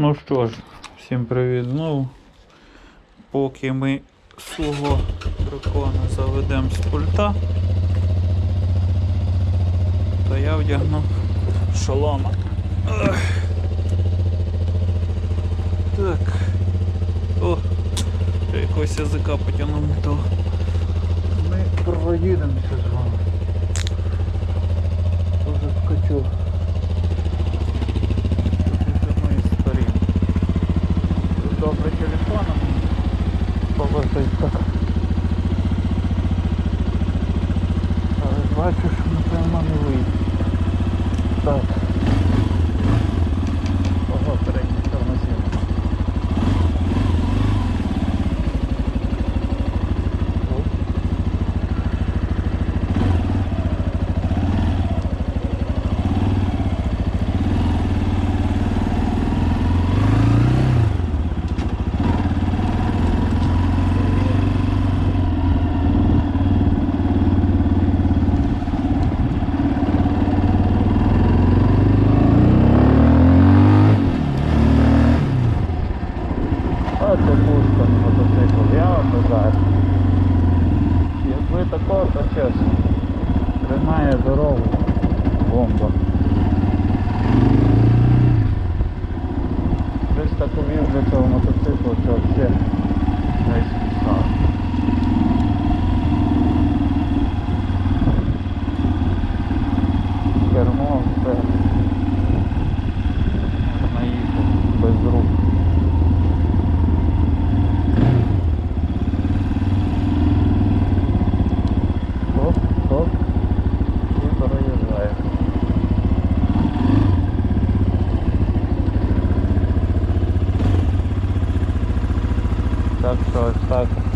Ну що ж, всім привіт знову. Поки ми свого дракона заведемо з пульта, то я вдягну шолома. Так. О, ще якогось язика потягнув того. Ми проїдемося з вами. Повозить так. Але бачу, що напевно не вийде. Так. Мотоцикл, я вам бажаю. Якби такого, то чесно. Тримає дорогу. Бомба. Десь таку для цього мотоциклу, все взагалі Так що ось так.